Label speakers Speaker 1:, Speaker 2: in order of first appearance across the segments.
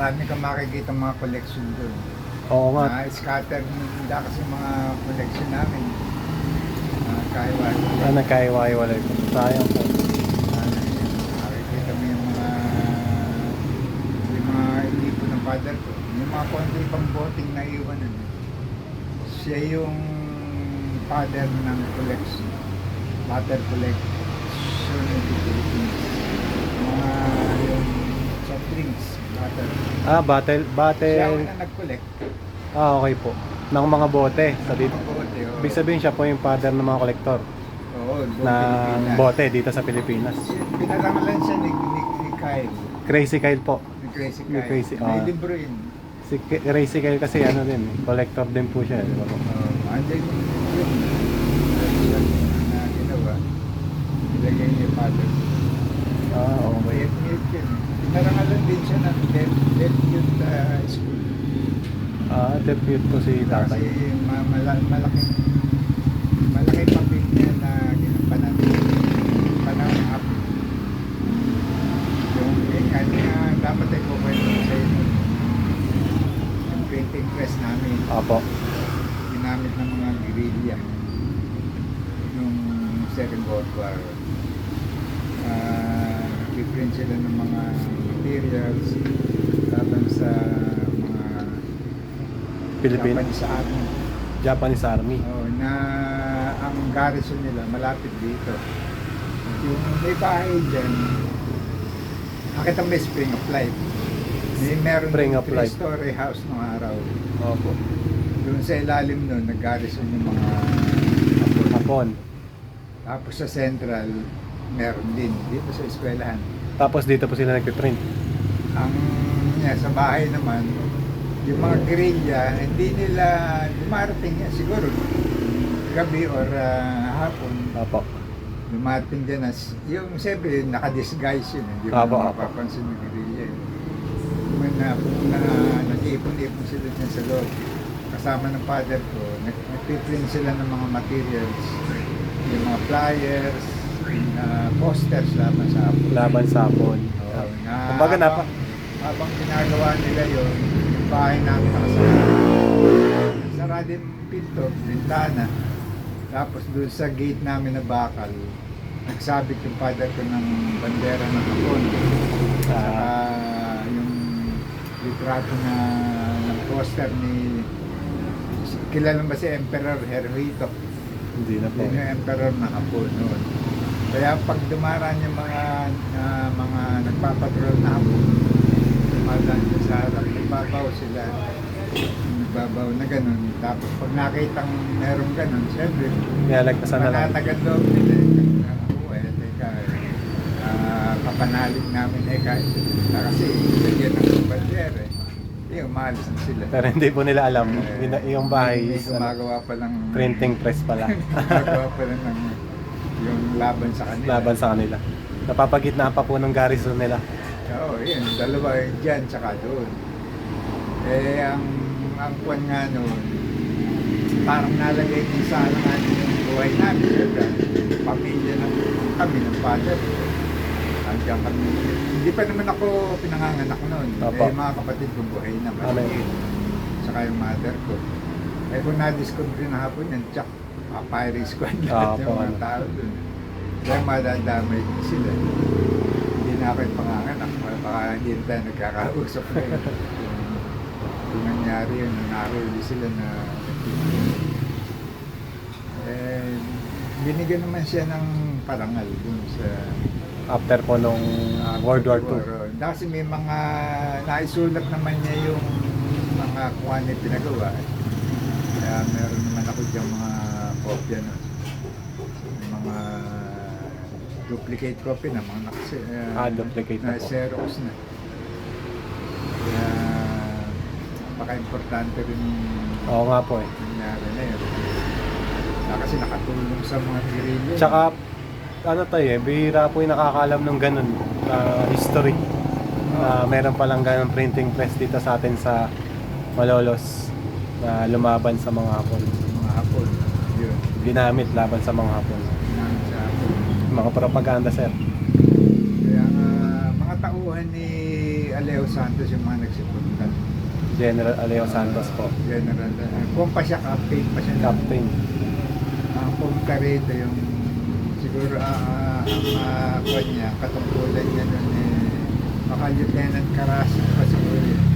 Speaker 1: marami kang makikita mga collection doon.
Speaker 2: Oo nga.
Speaker 1: Na scatter nila kasi mga collection namin. Uh, kaiwa.
Speaker 2: Ah, nagkaiwa-iwalay. Sayang po.
Speaker 1: Makikita mo yung mga yung mga inipo ng father ko. Yung mga konti pang boting na iwanan. Siya yung father ng collection. Water collection. Mga drinks, water.
Speaker 2: Ah, battle,
Speaker 1: Siya
Speaker 2: battle.
Speaker 1: ang na nag-collect.
Speaker 2: Ah, okay po. Ng mga bote sa dito.
Speaker 1: Mga bote, oh.
Speaker 2: Ibig sabihin siya po yung father ng mga kolektor
Speaker 1: Oo,
Speaker 2: ng
Speaker 1: Pilipinas.
Speaker 2: bote dito sa Pilipinas.
Speaker 1: Pinarangalan siya ni, ni, ni Kyle.
Speaker 2: Crazy Kyle po.
Speaker 1: Ni Crazy
Speaker 2: Ni
Speaker 1: Kyle.
Speaker 2: Crazy,
Speaker 1: May
Speaker 2: ah.
Speaker 1: libro yun.
Speaker 2: Si Crazy Kyle kasi ano din, collector din po siya. Di ba po?
Speaker 1: Uh, andyan yung yun. Yun na ginawa. Ilagay niya yung father.
Speaker 2: Ah, okay.
Speaker 1: Mayat mayat yun. Pinarangalan din siya ng Deaf Deaf Youth uh, School.
Speaker 2: Ah, depute po si
Speaker 1: Kasi
Speaker 2: tatay.
Speaker 1: ma- mala- malaking malaking papel niya na ginampanan. Panahon up. Yung eh, kanya dapat ay ko sa inyo. Yung printing press namin.
Speaker 2: Apo.
Speaker 1: ginamit ng mga guerrilla nung Second World War. Uh, different sila ng mga materials laban sa mga
Speaker 2: Philippine
Speaker 1: Japanese army.
Speaker 2: Japanese Army.
Speaker 1: Oh, na ang garrison nila malapit dito. Yung may bahay dyan, nakita may Spring of Life. May meron
Speaker 2: Spring of Life.
Speaker 1: three-story house nung araw.
Speaker 2: Opo.
Speaker 1: Doon sa ilalim nun, nag-garrison yung mga Hapon.
Speaker 2: Hapon.
Speaker 1: Tapos sa Central, meron din. Dito sa eskwelahan.
Speaker 2: Tapos dito po sila nagpiprint.
Speaker 1: Ang yeah, sa bahay naman, yung mga guerrilla, hindi nila dumarating yan. Siguro, gabi or ah, hapon,
Speaker 2: Opo.
Speaker 1: dumating dyan as, yung siyempre, nakadisguise yun. Hindi mo
Speaker 2: Apo, apo.
Speaker 1: mapapansin yung guerrilla. yun. When na, na nag-iipon-ipon sila dyan sa loob, kasama ng father ko, nag- nagpiprint sila ng mga materials, yung mga flyers, yung ah, posters laban sa Apo.
Speaker 2: Laban sa Hapon.
Speaker 1: Oo, na
Speaker 2: Kumbaga na
Speaker 1: habang, habang ginagawa nila yun, yung bahay namin nakasara. Sara din pinto, bintana. Tapos doon sa gate namin na bakal, nagsabit yung father ko ng bandera ng Hapon. Saka yung litrato na ng poster ni kilala ba si Emperor Hirohito?
Speaker 2: hindi na po.
Speaker 1: Yun yung emperor na hapon noon. Kaya pag dumaraan yung mga ah, mga nagpapatrol na hapon, dumadaan dyan sa harap, nagbabaw sila. Nagbabaw na ganun. Tapos pag nakitang merong ganun, siyempre,
Speaker 2: Nilalagpasan na lang.
Speaker 1: manatagad loob nila. Ako eh, teka, ah, kapanalig namin eh kahit ah, kasi lagyan ng bandera eh. Eh, umalis na sila.
Speaker 2: Pero hindi po nila alam.
Speaker 1: Eh,
Speaker 2: Yung- yung bahay
Speaker 1: may
Speaker 2: is ano,
Speaker 1: gumagawa pa lang
Speaker 2: printing press pala.
Speaker 1: gumagawa pa lang ng yung laban sa kanila.
Speaker 2: Laban sa kanila. Napapagitnaan pa po ng garrison nila.
Speaker 1: Oo, yun. Dalawa dyan, tsaka doon. Eh, ang ang kwan nga noon, parang nalagay din sa alangan yung buhay namin. Siyempre, pamilya ng kami, ng father. Andiyan kami. Hindi pa naman ako pinanganganak noon.
Speaker 2: Opo.
Speaker 1: Eh, mga kapatid ko buhay na. Maliit. Tsaka yung mother ko. Eh, kung na-discover na hapon yan, tsak, papayri squad
Speaker 2: Ah,
Speaker 1: lahat yung
Speaker 2: po,
Speaker 1: mga
Speaker 2: ano.
Speaker 1: tao doon. Kaya madadamay sila. Na ako yung panganganak. Baka hindi na tayo nagkakausap ngayon. Kung nangyari yun, nakahuli sila na eh, binigyan naman siya ng parangal dun sa
Speaker 2: After po nung
Speaker 1: ah,
Speaker 2: World War II.
Speaker 1: Kasi may mga naisulat naman niya yung mga ano yung pinagawa. Kaya meron naman ako dyan mga kopya na mga duplicate copy na mga nakasi, uh,
Speaker 2: Ah, duplicate na
Speaker 1: na
Speaker 2: po.
Speaker 1: Xerox na. Kaya napaka-importante rin
Speaker 2: Oo nga po eh.
Speaker 1: nangyari na yun. Na kasi nakatulong sa mga guerrilla.
Speaker 2: Tsaka, ano tayo eh, bihira po yung nakakalam ng ganun na history. Na meron palang ganun printing press dito sa atin sa Malolos na lumaban sa mga Hapon.
Speaker 1: mga hapon. Yun.
Speaker 2: Ginamit laban sa mga Hapon. Mga propaganda sir.
Speaker 1: Kaya nga, mga tauhan ni Aleo Santos yung mga nagsipunta.
Speaker 2: General Aleo Santos po.
Speaker 1: General. Uh, kung pa siya captain pa siya.
Speaker 2: Captain.
Speaker 1: Ang punta rito yung siguro ah, ang uh, kwan niya, katungkulan niya nun eh, baka Lieutenant Karasin pa siguro yun.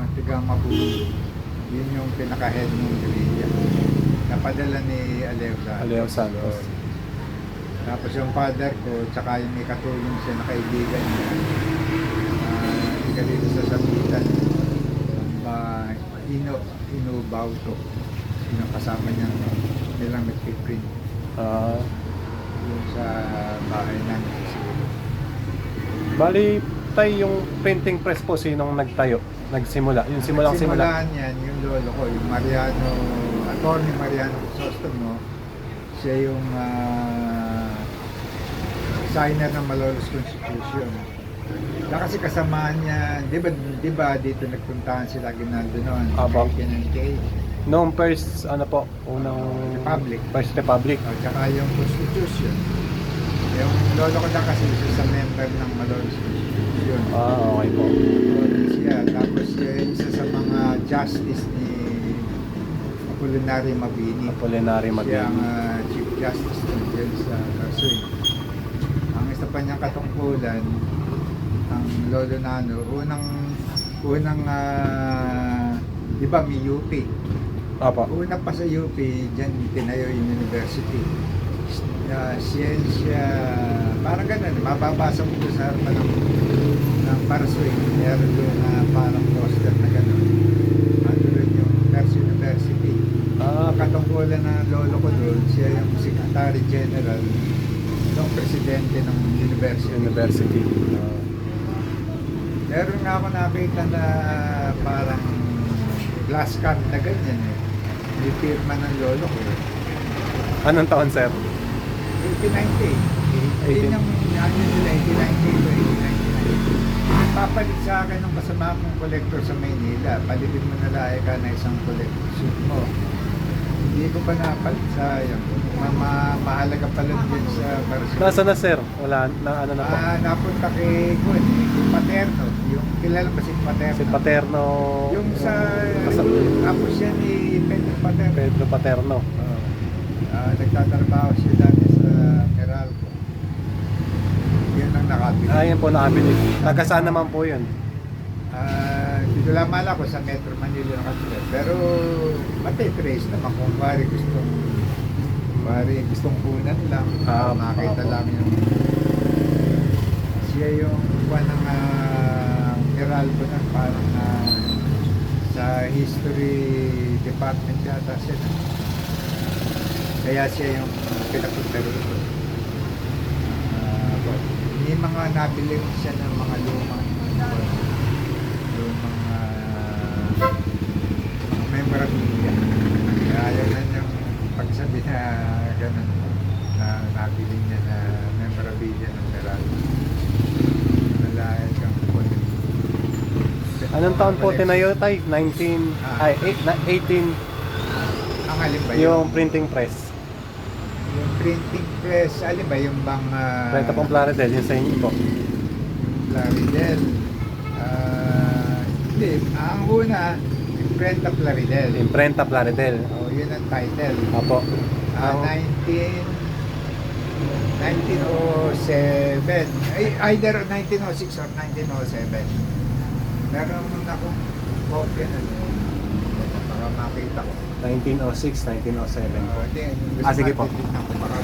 Speaker 1: Mga tiga Mabuhi. Yun yung pinaka-head ng guerrilla. Napadala ni Aleo Santos.
Speaker 2: Aleo Santos.
Speaker 1: So, tapos yung father ko, tsaka yung may katulong siya na kaibigan niya. Uh, hindi dito sa Sabitan. Uh, Ino, Ino Bauto. Sino kasama niya nilang nagpiprint
Speaker 2: Ah,
Speaker 1: yung sa bahay sa Silo.
Speaker 2: bali, tayo yung printing press po sinong nagtayo? Nagsimula. Yung simulang simula.
Speaker 1: Simulaan yan, yung lolo ko, yung Mariano, attorney Mariano Crisostomo, siya yung ah, signer ng Malolos Constitution. Na kasi kasamaan niya, di ba, di ba dito nagpuntahan sila Ginaldo noon?
Speaker 2: Apo.
Speaker 1: Kay.
Speaker 2: Noong first, ano po, unang...
Speaker 1: Republic.
Speaker 2: First Republic.
Speaker 1: O, tsaka yung Constitution. Yung lolo ko na kasi isa sa member ng Malolos Constitution.
Speaker 2: Ah, okay po.
Speaker 1: Siya. Tapos yung isa sa mga justice ni Apolinary Mabini.
Speaker 2: Apolinary
Speaker 1: Siya ang
Speaker 2: Mabini.
Speaker 1: ah, Chief Justice ng sa Kasoy. Ang isa pa niyang katungkulan, ang Lolo Nano, unang, unang, ah, di ba may UP?
Speaker 2: Apo.
Speaker 1: Una pa sa UP, dyan tinayo yung university. Uh, siyensya, parang ganun, mababasa mo sa harapan ng, ng Parasoy. Meron doon na parang poster na ganun. Rin yung Pers University.
Speaker 2: Ah,
Speaker 1: Ang katungkulan ng lolo ko doon, siya yung Secretary General ng presidente ng university.
Speaker 2: University. Ah,
Speaker 1: Meron nga ako nakita na parang glass card na ganyan eh. May firma ng lolo ko.
Speaker 2: anong taon, sir?
Speaker 1: 1890. Yun yung ano nila, 1890 to 1899. Papalit sa akin ng kasama kong collector sa Maynila. Palitin mo na lahi ka na isang collector suit mo. Hindi ko pa napalit sayang. Ma ma mahalaga pala din sa Barcelona.
Speaker 2: Nasa na, sir? Wala, na ano na po?
Speaker 1: Ah, napunta kay Gwen, kay Paterno. Yung kilala ba si Paterno?
Speaker 2: Si Paterno.
Speaker 1: Yung sa
Speaker 2: Kasama-
Speaker 1: tapos siya ni Pedro Paterno.
Speaker 2: Pedro Paterno.
Speaker 1: Ah, nagtatrabaho siya dati sa Meralco. Yun ang nakabili.
Speaker 2: Ah, yan po nakabili. Taga saan naman po yun?
Speaker 1: Ah, hindi ko lang mala ko sa Metro Manila nakabili. Pero matitrace naman kung pari gustong pari gustong kunan lang.
Speaker 2: Ah,
Speaker 1: makita lang yung siya yung kuha ng uh, Meralco na parang ah, sa history department yata siya. Kaya siya yung pinapunta rito. Ah, but may mga nabili siya ng mga lumang uh, memorabilia. Kaya ayaw na niyang pagsabi na ganun na nabili niya na memorabilia ng Meralco. Malayan kang kunin.
Speaker 2: Anong taon po tinayo tayo? 19...
Speaker 1: Ah.
Speaker 2: Ay, eight- na- 18...
Speaker 1: Ang alin ba
Speaker 2: Yung printing press.
Speaker 1: yung printing press, alin ba yung bang uh,
Speaker 2: Renta pong Plaridel, yun sa inyo po.
Speaker 1: Plaridel. Ah, hindi, ang una, Imprenta Plaridel.
Speaker 2: Imprenta Plaridel.
Speaker 1: Oh, yun ang title.
Speaker 2: Apo.
Speaker 1: Ah,
Speaker 2: Ang-
Speaker 1: 19 1907. Ay, either 1906 or 1907. Meron mo na akong copy na para makita ko.
Speaker 2: 1906, 1907 po.
Speaker 1: Oh, gusto
Speaker 2: Ah, sige po.
Speaker 1: tignan kung baka